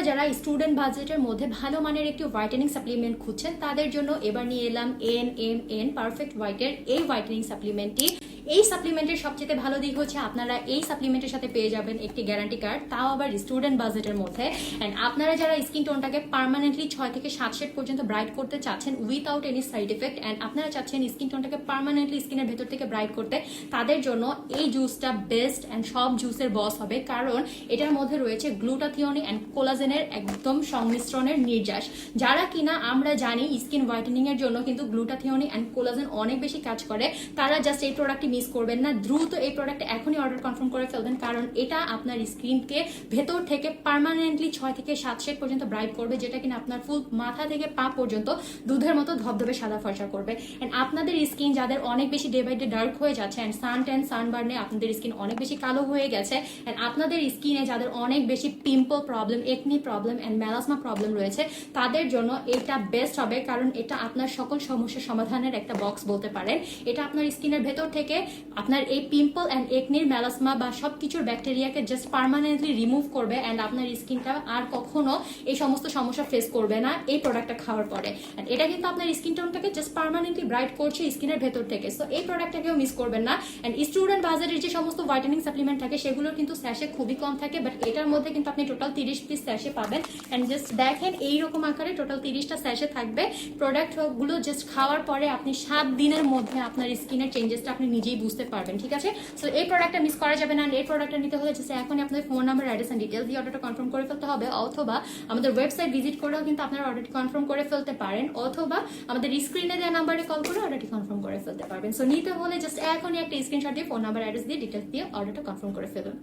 আপনারা যারা স্টুডেন্ট বাজেটের মধ্যে ভালো মানের একটি হোয়াইটেনিং সাপ্লিমেন্ট খুঁজছেন, তাদের জন্য এবার নিয়ে এলাম এন এম এন পারফেক্ট হোয়াইটের এই হোয়াইটেনিং সাপ্লিমেন্টটি এই সাপ্লিমেন্টের সবচেয়ে ভালো দিক হচ্ছে আপনারা এই সাপ্লিমেন্টের সাথে পেয়ে যাবেন একটি গ্যারান্টি কার্ড তাও আবার স্টুডেন্ট বাজেটের মধ্যে। অ্যান্ড আপনারা যারা স্কিন টোনটাকে পার্মানেন্টলি ছয় থেকে সাত শেড পর্যন্ত ব্রাইট করতে চাচ্ছেন without any side effect and আপনারা চাচ্ছেন স্কিন টোনটাকে পার্মানেন্টলি স্কিনের ভেতর থেকে ব্রাইট করতে, তাদের জন্য এই জুসটা বেস্ট অ্যান্ড সব জুসের বস হবে, কারণ এটার মধ্যে রয়েছে গ্লুটাথিওনি অ্যান্ড কোলাজেনের একদম সংমিশ্রণের নির্যাস। যারা কিনা আমরা জানি স্কিন হোয়াইটেনিং এর জন্য কিন্তু গ্লুটাথিওনি অ্যান্ড কোলাজেন অনেক বেশি কাজ করে, তারা জাস্ট এই প্রোডাক্টটি মিস করবেন না। দ্রুত এই প্রোডাক্ট এখনই অর্ডার কনফার্ম করে ফেলবেন, কারণ এটা আপনার স্কিনকে ভেতর থেকে পার্মানেন্টলি ছয় থেকে সাত শেড পর্যন্ত ব্রাইট করবে, যেটা কিনা আপনার ফুল মাথা থেকে পা পর্যন্ত দুধের মতো ধবধবে সাদা ফর্সা করবে। অ্যান্ড আপনাদের স্কিন যাদের অনেক বেশি ডে বাই ডে ডার্ক হয়ে যাচ্ছে অ্যান্ড সান ট্যান সানবার্নে আপনাদের স্কিন অনেক বেশি কালো হয়ে গেছে অ্যান্ড আপনাদের স্কিনে যাদের অনেক বেশি pimple problem acne problem and melasma problem রয়েছে, তাদের জন্য এটা বেস্ট হবে, কারণ এটা আপনার সকল সমস্যার সমাধানের একটা বক্স বলতে পারেন। এটা আপনার স্কিনের ভেতর থেকে আপনার এই পিম্পল অ্যান্ড একনির ম্যালাসমা বা সব কিছুর ব্যাকটেরিয়াকে জাস্ট পার্মানেন্টলি রিমুভ করবে অ্যান্ড আপনার স্কিনটা আর কখনো এই সমস্ত সমস্যা ফেস করবে না এই প্রোডাক্টটা খাওয়ার পরে। And এটা কিন্তু আপনার স্কিন টোনটাকে জাস্ট পার্মানেন্টলি ব্রাইট করছে স্কিনের ভেতর থেকে। সো এই প্রোডাক্টটাকেও মিস করবেন না। অ্যান্ড স্টুডেন্ট বাজারের যে সমস্ত ভাইটামিং সাপ্লিমেন্ট থাকে, সেগুলোর কিন্তু স্যাশে খুবই কম থাকে। বাট এটার মধ্যে কিন্তু আপনি টোটাল তিরিশ পিস স্যাশে পাবেন। অ্যান্ড জাস্ট দেখেন, এইরকম আকারে টোটাল তিরিশটা স্যাশে থাকবে। প্রোডাক্টগুলো জাস্ট খাওয়ার পরে আপনি সাত দিনের মধ্যে আপনার স্কিনের চেঞ্জেসটা আপনি নিজেই বুঝতে পারবেন, ঠিক আছে? সো এই প্রোডাক্টটা মিস করা যাবে না। এই প্রোডাক্টটা নিতে হলে জাস্ট এখনই আপনাদের phone number address and details দিয়ে অর্ডারটা কনফার্ম করে ফেলতে হবে। অথবা আমাদের ওয়েবসাইট ভিজিট করেও কিন্তু আপনারা অর্ডারটি কনফার্ম করে ফেলতে পারেন। অথবা আমাদের স্ক্রিনে দেওয়া নাম্বারে কল করে অর্ডারটি কনফার্ম করে ফেলতে পারবেন। সো নিতে হলে জাস্ট এখনই একটা স্ক্রিনশট দিয়ে ফোন নাম্বার অ্যাড্রেস দিয়ে ডিটেলস দিয়ে অর্ডারটা কনফার্ম করে ফেলুন।